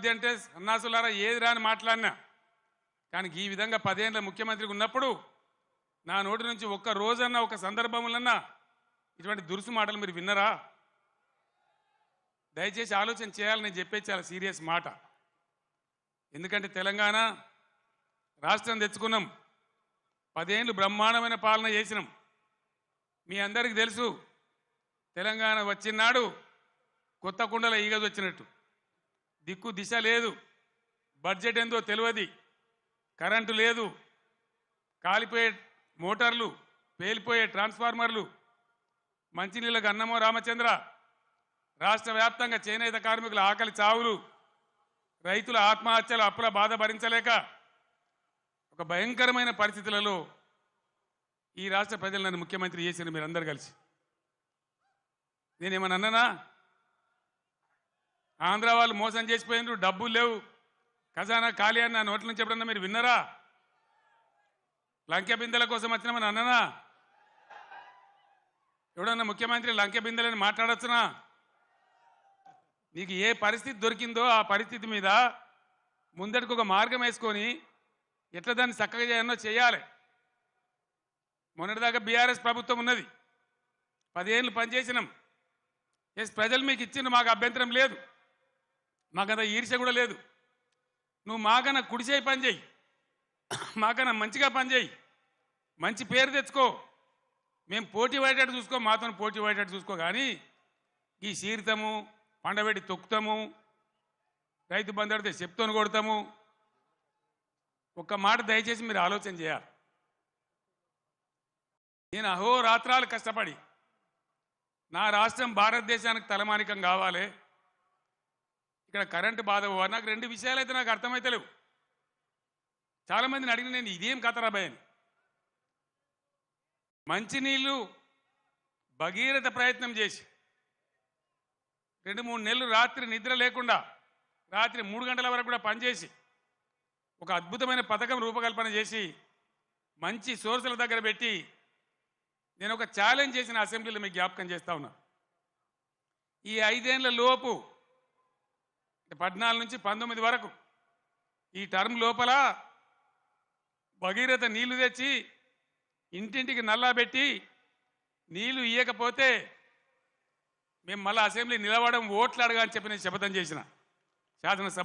అభివృద్ధి అంటే సన్నాసులారా ఏది రాని మాట్లాడినా కానీ ఈ విధంగా పదేళ్ళ ముఖ్యమంత్రికి ఉన్నప్పుడు నా నోటి నుంచి ఒక్క రోజన్నా ఒక సందర్భములన్నా ఇటువంటి దురుసు మాటలు మీరు విన్నరా? దయచేసి ఆలోచన చేయాలని నేను చాలా సీరియస్ మాట. ఎందుకంటే తెలంగాణ రాష్ట్రం తెచ్చుకున్నాం. పదేళ్ళు బ్రహ్మాండమైన పాలన చేసినాం. మీ అందరికీ తెలుసు తెలంగాణ వచ్చినాడు కొత్త కుండల ఈగది వచ్చినట్టు దిక్కు దిశ లేదు. బడ్జెట్ ఏందో తెలియదు కరెంటు లేదు. కాలిపోయే మోటార్లు పేలిపోయే ట్రాన్స్ఫార్మర్లు. మంచినీళ్ళకు అన్నమో రామచంద్ర. రాష్ట్ర వ్యాప్తంగా చేనేత కార్మికుల ఆకలి చావులు. రైతుల ఆత్మహత్యలు అప్పుల బాధ భరించలేక ఒక భయంకరమైన పరిస్థితులలో ఈ రాష్ట్ర ప్రజలు నన్ను ముఖ్యమంత్రి చేసిన మీరందరూ కలిసి. నేనేమన్నా అన్ననా? ఆంధ్ర వాళ్ళు మోసం చేసిపోయినారు డబ్బులు లేవు. ఖజానా ఖాళీ అని నా నోట్ల నుంచి ఎప్పుడన్నా మీరు విన్నరా? లంకె బిందెల కోసం వచ్చినామని అన్ననా? ఎవడన్నా ముఖ్యమంత్రి లంకె బిందెలని మాట్లాడచ్చునా? నీకు ఏ పరిస్థితి దొరికిందో ఆ పరిస్థితి మీద ముందటికి ఒక మార్గం వేసుకొని ఎట్లా దాన్ని చక్కగా చేయాలో చేయాలి. మొన్నటిదాకా బీఆర్ఎస్ ప్రభుత్వం ఉన్నది. పదేళ్ళు పనిచేసినాం. ఎస్ ప్రజలు మీకు ఇచ్చిన మాకు అభ్యంతరం లేదు. మాకంత ఈర్ష్య కూడా లేదు. నువ్వు మాకన్నా కుడిచేయి పనిచేయి పని చేయి. మాకన్నా మంచిగా పని చేయి. మంచి పేరు తెచ్చుకో. మేము పోటీ పడేటట్టు చూసుకో మాతో పోటీ పడేటట్టు చూసుకో. కానీ ఈ సీరితము పండబెట్టి తొక్కుతాము రైతు బంధు అడితే చెప్తోని కొడతాము. ఒక్క మాట దయచేసి మీరు ఆలోచన చేయాలి. నేను అహోరాత్రాలు కష్టపడి నా రాష్ట్రం భారతదేశానికి తలమానికం కావాలి. ఇక్కడ కరెంటు బాధ నాకు రెండు విషయాలు అయితే నాకు అర్థమైతలేవు. చాలామందిని అడిగిన నేను ఇదేం కథరా భయం మంచినీళ్ళు భగీరథ ప్రయత్నం చేసి రెండు మూడు నెలలు రాత్రి నిద్ర లేకుండా రాత్రి మూడు గంటల వరకు కూడా పనిచేసి ఒక అద్భుతమైన పథకం రూపకల్పన చేసి మంచి సోర్సుల దగ్గర పెట్టి నేను ఒక ఛాలెంజ్ చేసిన అసెంబ్లీలో మీకు జ్ఞాపకం చేస్తా ఉన్నా. ఈ ఐదేళ్ళ లోపు పద్నాలుగు నుంచి పంతొమ్మిది వరకు ఈ టర్మ్ లోపల భగీరథ నీళ్ళు తెచ్చి ఇంటింటికి నల్లా పెట్టి నీళ్ళు ఇయ్యకపోతే మేము మళ్ళీ అసెంబ్లీ నిలబడం ఓట్లు అడగా అని చెప్పి నేను శపథం చేసిన. శాసనసభ